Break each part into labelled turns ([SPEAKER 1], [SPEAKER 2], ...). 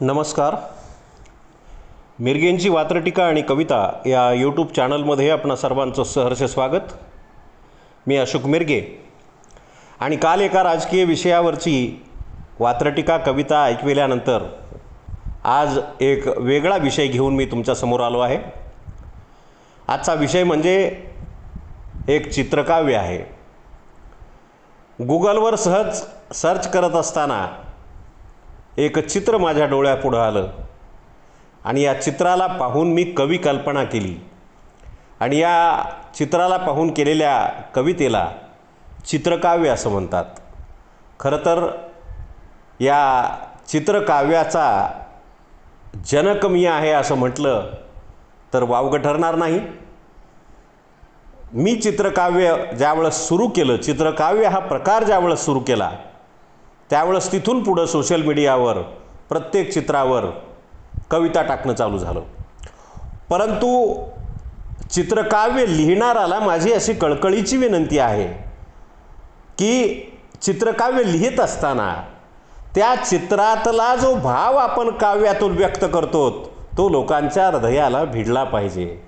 [SPEAKER 1] नमस्कार. मिरगेंची वात्रटिका आणि कविता या यूट्यूब चॅनलमध्ये आपणा सर्वांचं सहर्ष स्वागत. मी अशोक मिरगे. आणि काल एका राजकीय विषयावरची वात्रटिका कविता ऐकविल्यानंतर आज एक वेगळा विषय घेऊन मी तुमच्यासमोर आलो आहे. आजचा विषय म्हणजे एक चित्रकाव्य आहे. गुगलवर सहज सर्च करत असताना एक चित्र माझ्या डोळ्यापुढं आलं. आणि या चित्राला पाहून मी कवी कल्पना केली. आणि या चित्राला पाहून केलेल्या कवितेला चित्रकाव्य असं म्हणतात. खरं तर या चित्रकाव्याचा जनक मी आहे असं म्हटलं तर वावगं ठरणार नाही. मी चित्रकाव्य ज्यावेळेस सुरू केलं चित्रकाव्य हा प्रकार ज्यावेळेस सुरू केला त्यावेळेस तिथून पुढं सोशल मीडियावर प्रत्येक चित्रावर कविता टाकणं चालू झालं. परंतु चित्रकाव्य लिहिणाराला माझी अशी कळकळीची विनंती आहे की चित्रकाव्य लिहित असताना त्या चित्रातला जो भाव आपण काव्यातून व्यक्त करतो तो लोकांच्या हृदयाला भिडला पाहिजे.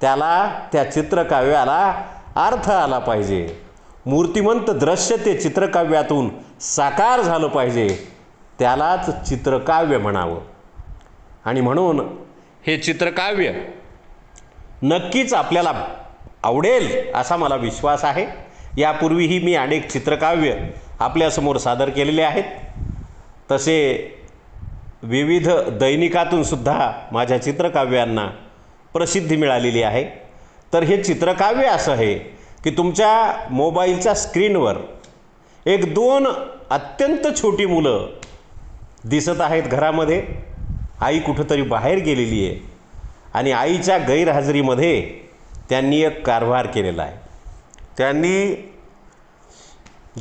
[SPEAKER 1] त्याला त्या चित्रकाव्याला अर्थ आला पाहिजे. मूर्तिमंत दृश्य ते चित्रकाव्यातून साकार झालं पाहिजे. त्यालाच चित्रकाव्य म्हणावं. आणि म्हणून हे चित्रकाव्य नक्कीच आपल्याला आवडेल असा मला विश्वास आहे. यापूर्वीही मी अनेक चित्रकाव्य आपल्यासमोर सादर केलेले आहेत. तसे विविध दैनिकातून सुद्धा माझ्या चित्रकाव्यांना प्रसिद्धी मिळालेली आहे. तर हे चित्रकाव्य असं आहे की तुमच्या मोबाईलच्या स्क्रीनवर एक दोन अत्यंत छोटी मुलं दिसत आहेत घरामध्ये. आई कुठंतरी बाहेर गेलेली आहे आणि आईच्या गैरहजेरीमध्ये त्यांनी एक कारभार केलेला आहे. त्यांनी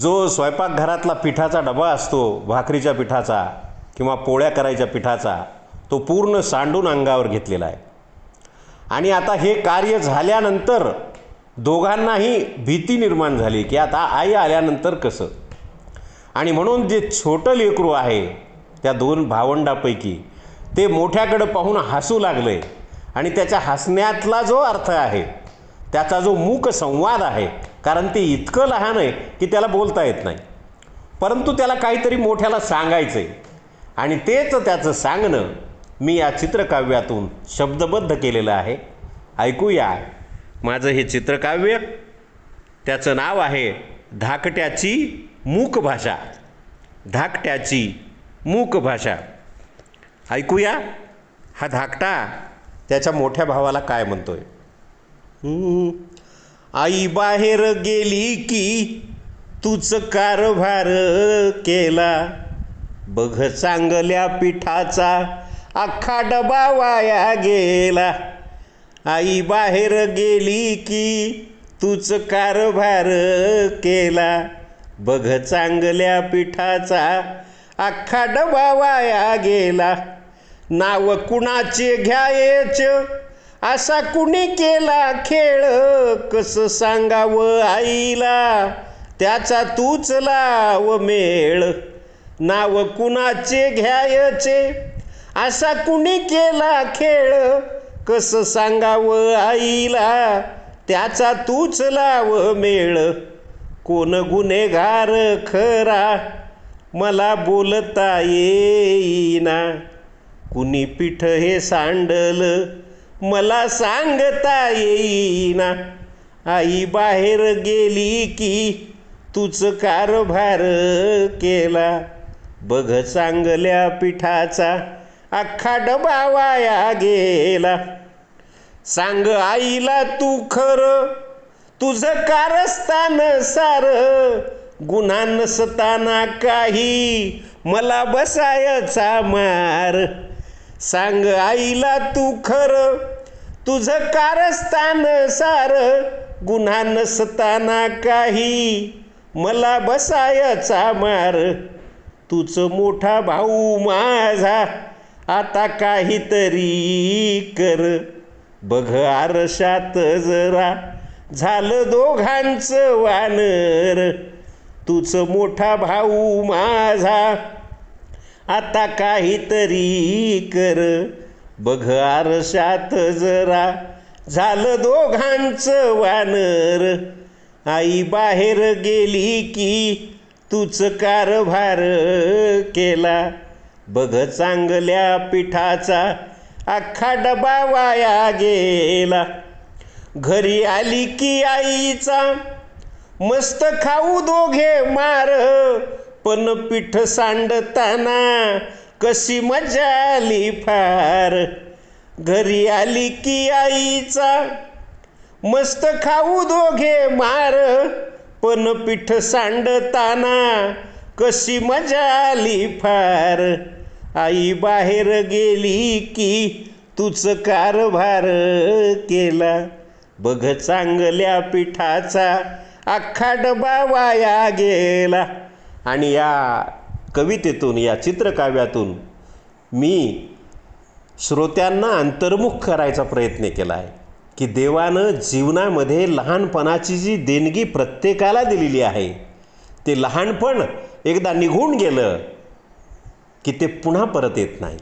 [SPEAKER 1] जो स्वयंपाकघरातला पिठाचा डबा असतो भाकरीच्या पिठाचा किंवा पोळ्या करायच्या पिठाचा तो पूर्ण सांडून अंगावर घेतलेला आहे. आणि आता हे कार्य झाल्यानंतर दोघांनाही भीती निर्माण झाली की आता आई आल्यानंतर कसं? आणि म्हणून जे छोटं लेकरू आहे त्या दोन भावंडापैकी ते मोठ्याकडं पाहून हसू लागलं आहे आणि त्याच्या हसण्यातला जो अर्थ आहे त्याचा जो मूक संवाद आहे कारण ते इतकं लहान आहे की त्याला बोलता येत नाही. परंतु त्याला काहीतरी मोठ्याला सांगायचं आहे आणि तेच त्याचं सांगणं मी या चित्रकाव्यातून शब्दबद्ध केलेलं आहे. ऐकूया. माझं हे चित्रकाव्य त्याचं नाव आहे धाकट्याची मूक भाषा. धाकट्याची मूक भाषा. ऐकूया हा धाकटा त्याच्या मोठ्या भावाला काय म्हणतोय. आई बाहेर गेली की तूच कारभार केला. बघ चांगल्या पिठाचा अख्खा डबा वाया गेला. आई बाहेर गेली की तूच कारभार केला. बघ चांगल्या पिठाचा अख्खा डबा वाया गेला. नाव कुणाचे घ्यायच? असा कुणी केला खेळ? कसं सांगावं आईला? त्याचा तूच लाव मेळ. नाव कुणाचे घ्यायचे? असा कुणी केला खेळ? कसं सांगावं आईला? त्याचा तूच लाव मेळ. कोण गुन्हेगार खरा? मला बोलता येईना. कुणी पीठ हे सांडल? मला सांगता येईना. आई बाहेर गेली की तूच कारभार केला. बघ चांगल्या पिठाचा अख्खा डबा वाया गेला. सांग आईला तू खरं? तुझं कारस्थान सार. गुन्हा नसताना काही मला बसायचा मार. सांग आईला तू खर? तुझं कारस्थान सार. गुन्हा नसताना काही मला बसायचा मार. तुझ मोठा भाऊ माझा. आता काहीतरी कर. बघ आरशात जरा झालं दोघांचं वानर. तुझ मोठा भाऊ माझा. आता काहीतरी कर. बघ आरशात जरा झालं दोघांचं वानर. आई बाहेर गेली की तूच कारभार केला. बघ चांगल्या पिठाचा अख्खा डबा वाया गेला. घरी आली की आईचा मस्त खाऊ दोघे मार पण पीठ सांडताना कशी मजा आली फार. घरी आली की आईचा मस्त खाऊ दोघे मार पण पीठ सांडताना कशी मजा आली फार. आई बाहेर गेली की तूच कारभार केला. बघ चांगल्या पिठाचा अख्खा डबा वाया गेला. आणि या कवितेतून या चित्रकाव्यातून मी श्रोत्यांना अंतर्मुख करायचा प्रयत्न केला आहे की देवानं जीवनामध्ये लहानपणाची जी देणगी प्रत्येकाला दिलेली आहे ते लहानपण एकदा निघून गेलं की ते पुन्हा परत येत नाही.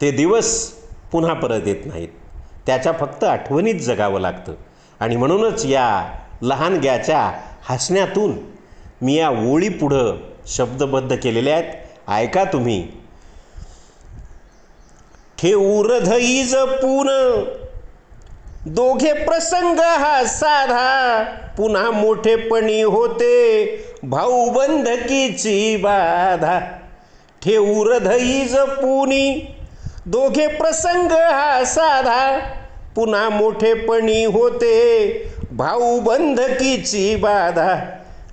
[SPEAKER 1] ते दिवस पुन्हा परत येत नाहीत. त्याच्या फक्त आठवणीत जगावं लागतं. आणि म्हणूनच या लहान ग्याच्या हसण्यातून मी या ओळी पुढं शब्दबद्ध केलेल्या आहेत. ऐका तुम्ही. ठेवू हृदयी पुन दोघे प्रसंग हा साधा पुन्हा मोठेपणी होते भाऊबंधकीची बाधा. ठेवू हृदयी जपुनी दोघे प्रसंग हा साधा. पुन्हा मोठेपणी होते भाऊबंधकीची बाधा.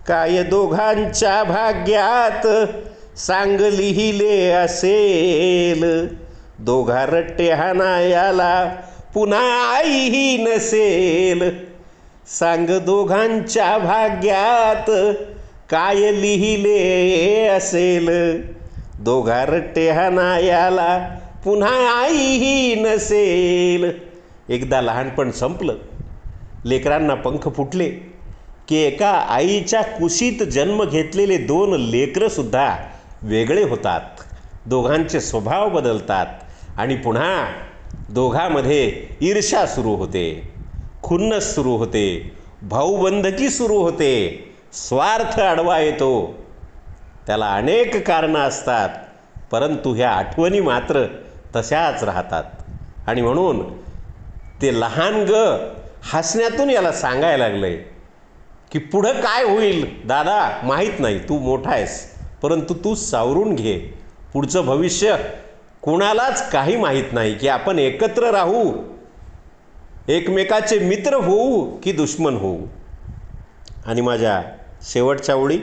[SPEAKER 1] काय दोघांच्या भाग्यात सांग लिहिले असेल. दोघा रट्टे हानायाला पुन्हा आईही नसेल. सांग दोघांच्या भाग्यात काय लिहिले असेल? दोघा रट्टे हानायाला पुन्हा आईही नसेल. एकदा लहानपण संपलं. लेकरांना पंख फुटले की एका आईच्या कुशीत जन्म घेतलेले दोन लेकरंसुद्धा वेगळे होतात. दोघांचे स्वभाव बदलतात आणि पुन्हा दोघांमध्ये ईर्षा सुरू होते खुन्नस सुरू होते भाऊबंधकी सुरू होते. स्वार्थ आडवा येतो. त्याला अनेक कारणं असतात परंतु ह्या आठवणी मात्र तशाच राहतात. आणि म्हणून ते लहान ग हसण्यातून याला सांगायला लागलं आहे की पुढं काय होईल? दादा माहीत नाही तू मोठा आहेस परंतु तू सावरून घे. पुढचं भविष्य कोणालाच काही माहीत नाही की आपण एकत्र राहू. एकमेकाचे मित्र होऊ की दुश्मन होऊ. आणि माझ्या शेवटच्या ओळी.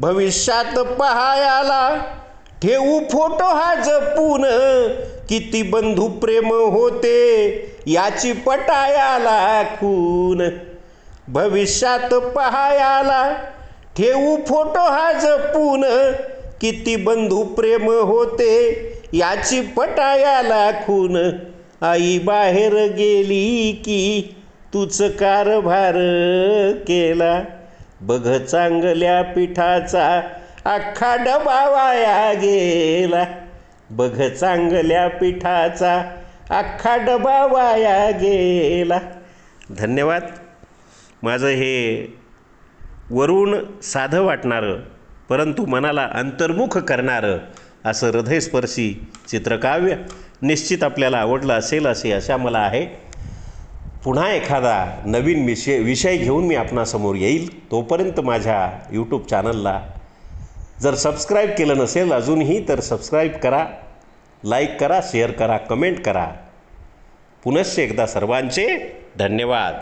[SPEAKER 1] भविष्यात पहायाला ठेवू फोटो हा जपून. किती बंधू प्रेम होते याची पटायाला खून. भविष्यात पहायाला ठेवू फोटो हा जपून. किती बंधू प्रेम होते याची पटायाला खून. आई बाहेर गेली की तूच कारभार केला. बघ चांगल्या पिठाचा अख्खा डबा वाया गेला. बघ चांगल्या पिठाचा अख्खा डबा वाया गेला. धन्यवाद. माझं हे वरून साधं वाटणारं परंतु मनाला अंतर्मुख करणारं असं हृदयस्पर्शी चित्रकाव्य निश्चित आपल्याला आवडलं असेल असे आशा मला आहे. पुन्हा एखादा नवीन विषय विषय घेऊन मी आपणासमोर येईल तोपर्यंत माझ्या यूट्यूब चॅनलला जर सबस्क्राईब केलं नसेल अजूनही तर सबस्क्राईब करा लाईक करा शेअर करा कमेंट करा. पुनश्च एकदा सर्वांचे धन्यवाद.